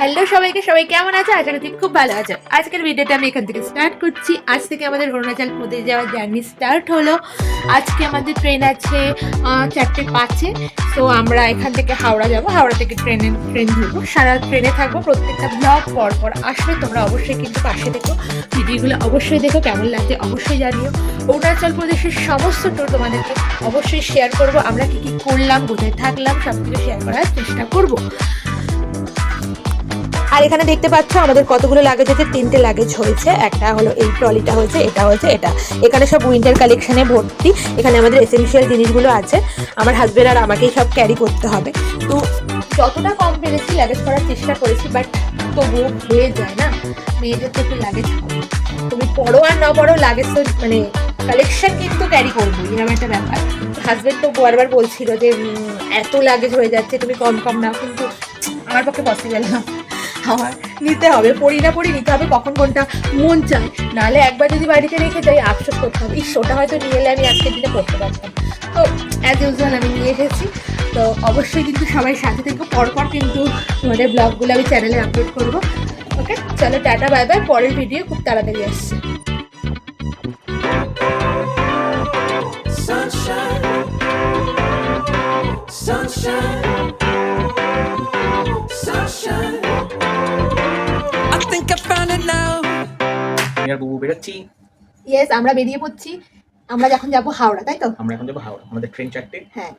Hello সবাইকে, সবাই কেমন আছে? আশা করছি খুব ভালো আছে। আজকের ভিডিওটা আমি এখান থেকে স্টার্ট করছি। আজ থেকে আমাদের অরুণাচল প্রদেশ যাওয়ার জার্নি স্টার্ট হলো। আজকে আমাদের ট্রেন আছে চারটে পাঁচে। তো আমরা এখান থেকে হাওড়া যাব। হাওড়া থেকে ট্রেনে ট্রেন ধরবো। সারা ট্রেনে থাকব। প্রত্যেকটা ব্লগ পর পর আসবে। তোমরা অবশ্যই কিন্তু পাশে দেখো। ভিডিওগুলো অবশ্যই দেখো। কেমন লাগছে অবশ্যই জানিও। অরুণাচল প্রদেশের সমস্ত ট্যুর তোমাদেরকে অবশ্যই শেয়ার করব। আমরা কি কি করলাম, কোথায় থাকলাম সব কিছু শেয়ার করার চেষ্টা করব। আর এখানে দেখতে পাচ্ছ আমাদের কতগুলো লাগেজ আছে? তিনটে লাগেজ হয়েছে। একটা হলো এই ট্রলিটা হয়েছে, এটা হয়েছে, এটা। এখানে সব উইন্টার কালেকশনে ভর্তি। এখানে আমাদের এসেন্সিয়াল জিনিসগুলো আছে। আমার হাজব্যান্ড আর আমাকেই সব ক্যারি করতে হবে। তো যতটা কম পেরেছি লাগেজ করার চেষ্টা করেছি বাট তবুও হয়ে যায় না। মেয়েদের তো একটু লাগেজ তুমি পড়ো আর না পড়ো লাগেজ তো মানে কালেকশন কিন্তু ক্যারি করব এরকম একটা ব্যাপার। হাজবেন্ড তো বারবার বলছিল যে এত লাগেজ হয়ে যাচ্ছে, তুমি কম কম নাও, কিন্তু আমার পক্ষে পসিবল না। আমার নিতে হবে, পড়ি না পড়ি নিতে হবে, কখন কোনটা মন চায়। নাহলে একবার যদি বাড়িতে রেখে যাই, আফসোস করতে হবে। ইস, ওটা হয়তো নিয়ে এলে আমি আজকের দিনে পড়তে পারতাম। তো অ্যাজ ইউজুয়াল আমি নিয়ে এসেছি। তো, অবশ্যই কিন্তু সবাই সাথে থেকে। পরপর কিন্তু তোমাদের ব্লগগুলো আমি চ্যানেলে আপলোড করব। ওকে চলো, টাটা বাই বাই পরের ভিডিও খুব তাড়াতাড়ি আসছে। Sunshine. আমি আর বুবু বেরোচ্ছি। ইয়েস আমরা বেরিয়ে পড়ছি। আমরা যখন যাব হাওড়া তাই তো? আমরা এখন যাব হাওড়া আমাদের ট্রেন চারটে। হ্যাঁ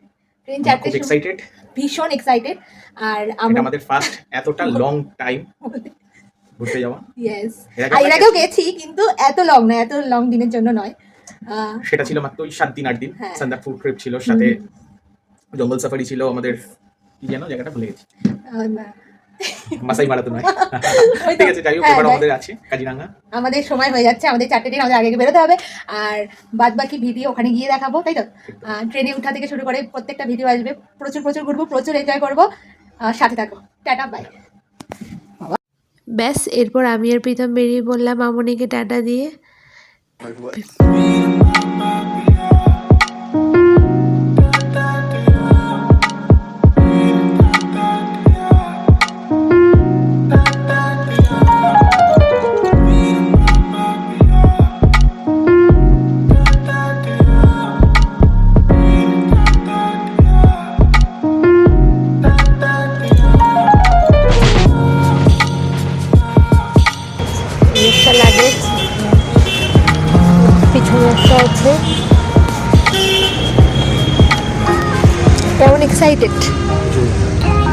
ট্রেন চারটে খুব এক্সাইটেড ভীষণ এক্সাইটেড আর আমরা আমাদের ফার্স্ট এতটা লং টাইম ঘুরতে যাওয়া। ইয়েস এর আগেও গেছি। কিন্তু এত লং না এত লং দিনের জন্য নয়। সেটা ছিল মাত্র ওই সাত দিন আট দিন। হ্যাঁ। সান্দাকপুর ট্রিপ ছিল সাথে জঙ্গল সাফারি ছিল আমাদের কি যেন জায়গাটা ভুলে গেছি। মাসাই মারাতো নয় ঠিক আছে যাই হোক হ্যাঁ, এবার আমাদের আছে কাজিরাঙ্গা। আমাদের সময় হয়ে যাচ্ছে আমাদের চারটে দিন আমাদের আগে বেরোতে হবে। আর বাদ বাকি ভিডিও ওখানে গিয়ে দেখাবো তাই তো? ট্রেনে উঠা থেকে শুরু করে প্রত্যেকটা ভিডিও আসবে। প্রচুর প্রচুর ঘুরবো প্রচুর এনজয় করব। সাথে থাকো। টাটা বাই ব্যাস এরপর আমি আর প্রীতম বেরিয়ে পড়লাম মামনিকে টাটা দিয়ে।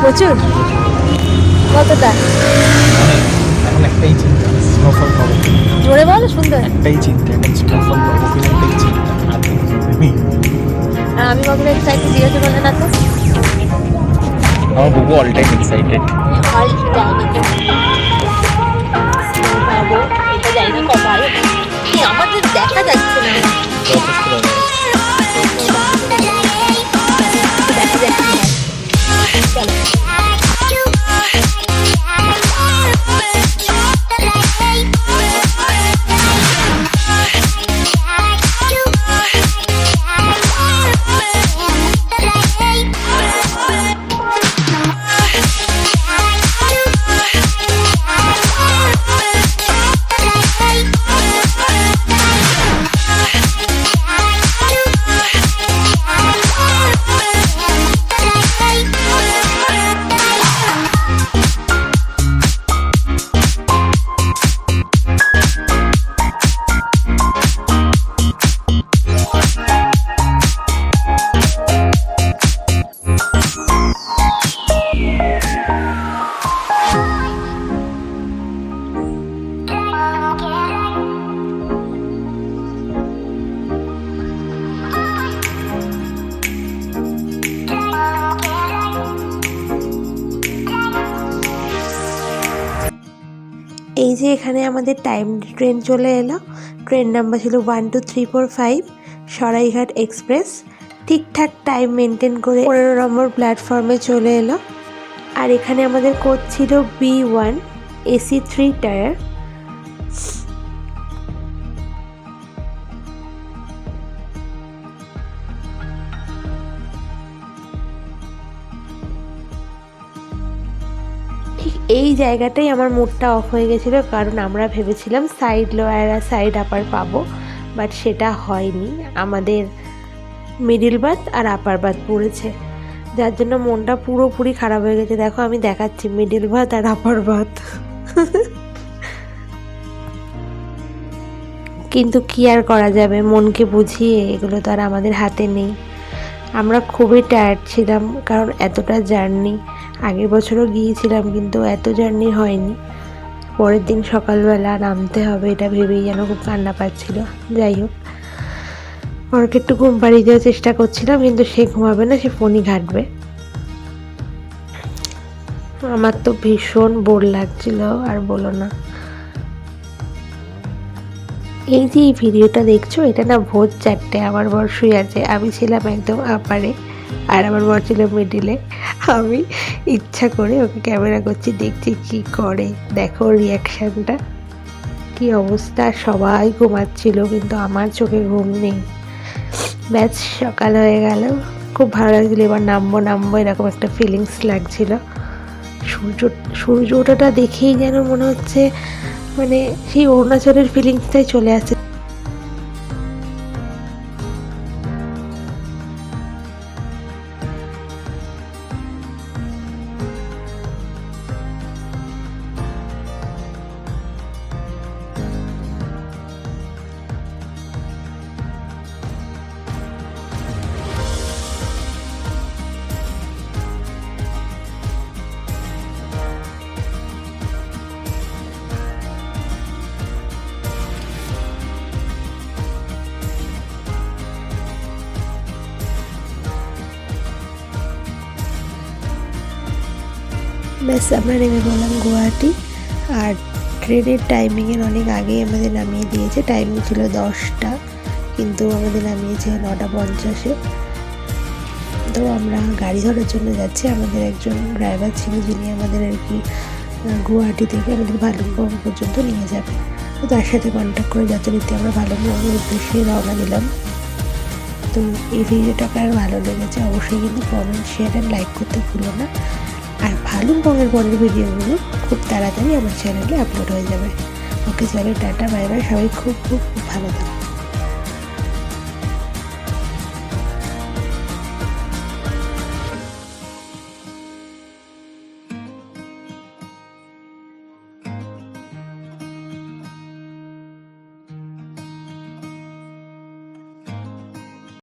প্রচুর? কতটা? এখন একটাই চিন্তা স্নোফল পাবো জোরে বল সুন্দর একটাই চিন্তা এখন স্নোফল পাবো কিনা একটাই চিন্তা আর আমি কখনো এক্সাইটেড জিজ্ঞাসা করলে না তো? আমার বুবু অল টাইম এক্সাইটেড হল পাবো যে এখানে আমাদের টাইম ট্রেন চলে এলো। ট্রেন নাম্বার ছিল one two three four five Saraighat express ঠিকঠাক টাইম মেনটেন করে পনেরো নম্বর প্ল্যাটফর্মে চলে এলো। আর এখানে আমাদের কোচ ছিল B one AC three tier ঠিক এই জায়গাটাই আমার মুডটা অফ হয়ে গেছিল, কারণ আমরা ভেবেছিলাম সাইড লোয়ার আর সাইড আপার পাবো বাট সেটা হয়নি। আমাদের মিডিল বাথ আর আপার বাথ পড়েছে। যার জন্য মনটা পুরোপুরি খারাপ হয়ে গেছে। দেখো, আমি দেখাচ্ছি মিডিল ভাত আর আপার ভাত কিন্তু কি আর করা যাবে? মনকে বুঝিয়ে এগুলো তো আর আমাদের হাতে নেই। আমরা খুবই টায়ার্ড ছিলাম, কারণ এতটা জার্নি আগের বছরও গিয়েছিলাম কিন্তু এত জার্নি হয়নি। পরের দিন সকালবেলা নামতে হবে, এটা ভেবেই যেন খুব কান্না পাচ্ছিল। যাই হোক ওরকে একটু ঘুম পাড়িয়ে দেওয়ার চেষ্টা করছিলাম, কিন্তু সে ঘুমাবে না, সে ফোনই ঘাটবে। আমার তো ভীষণ বোর লাগছিল, আর বলো না। এই যে এই ভিডিওটা দেখছ, এটা না ভোর চারটে, আমার বর শুয়ে আছে। আমি ছিলাম একদম আপারে আর আমার বর ছিল মিডিলে আমি ইচ্ছা করে ওকে ক্যামেরা করছি, দেখছি কি করে। দেখো রিয়াকশানটা কি অবস্থা? সবাই ঘুমাচ্ছিল, কিন্তু আমার চোখে ঘুম নেই। ব্যাস, সকাল হয়ে গেল। খুব ভালো লাগছিল, এবার নামবো নামবো, এরকম একটা ফিলিংস লাগছিল। সূর্য সূর্য ওঠাটা দেখেই যেন মনে হচ্ছে মানে সেই অরুণাচলের ফিলিংসটাই চলে আসছে ব্যাস, আমরা নেমে পড়লাম গুয়াহাটি। আর ট্রেনের টাইমিংয়ের অনেক আগেই আমাদের নামিয়ে দিয়েছে। টাইমিং ছিল দশটা, কিন্তু আমাদের নামিয়েছে নটা পঞ্চাশে। তো আমরা গাড়ি ধরার জন্য যাচ্ছি। আমাদের একজন ড্রাইভার ছিল, যিনি আমাদের আর কি গুয়াহাটি থেকে আমাদের ভালুকবং পর্যন্ত নিয়ে যাবে। তো তার সাথে কন্ট্যাক্ট করে যথারীতি আমরা ভালুকবঙ্গের উদ্দেশ্যে রওনা দিলাম। তো এই ভিডিওটা কার ভালো লেগেছে, অবশ্যই কিন্তু কমেন্ট শেয়ার অ্যান্ড লাইক করতে ভুলো না। আর ভালুকবঙ্গের পরের ভিডিওগুলো খুব তাড়াতাড়ি আমার চ্যানেলে আপলোড হয়ে যাবে। ওকে চলো টাটা, বাই বাই, সবাই খুব খুব খুব ভালো থাকো।